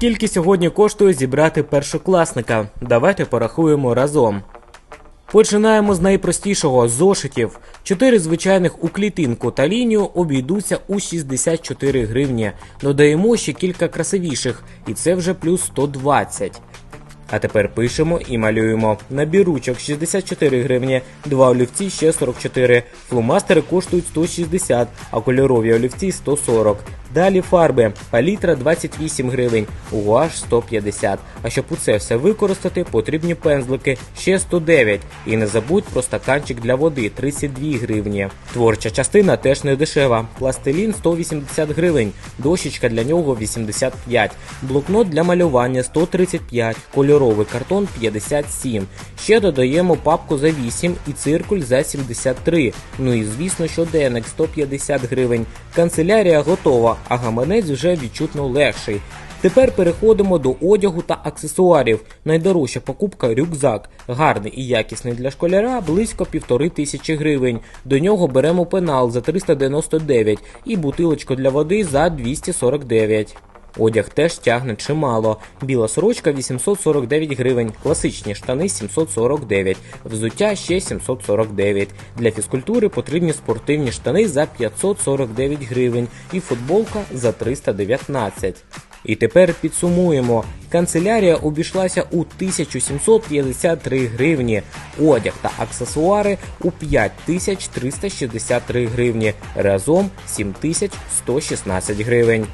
Скільки сьогодні коштує зібрати першокласника? Давайте порахуємо разом. Починаємо з найпростішого зошитів. Чотири звичайних у клітинку та лінію обійдуться у 64 гривні. Додаємо ще кілька красивіших, і це вже плюс 120. А тепер пишемо і малюємо. Набір ручок 64 гривні, два олівці ще 44. Фломастери коштують 160, а кольорові олівці 140. Далі фарби. Палітра 28 гривень, гуаш 150. А щоб у це все використати, потрібні пензлики ще 109. І не забудь про стаканчик для води 32 гривні. Творча частина теж не дешева. Пластилін 180 гривень, дощечка для нього 85, блокнот для малювання 135, кольоровий картон 57. Ще додаємо папку за 8 і циркуль за 73. Ну і звісно, щоденник 150 гривень. Канцелярія готова, а гаманець вже відчутно легший. Тепер переходимо до одягу та аксесуарів. Найдорожча покупка рюкзак. Гарний і якісний для школяра близько півтори тисячі гривень. До нього беремо пенал за 399 і бутилочку для води за 249. Одяг теж тягне чимало. Біла сорочка 849 гривень, класичні штани 749, взуття ще 749. Для фізкультури потрібні спортивні штани за 549 гривень і футболка за 319. І тепер підсумуємо. Канцелярія обійшлася у 1753 гривні, одяг та аксесуари у 5363 гривні, разом 7116 гривень.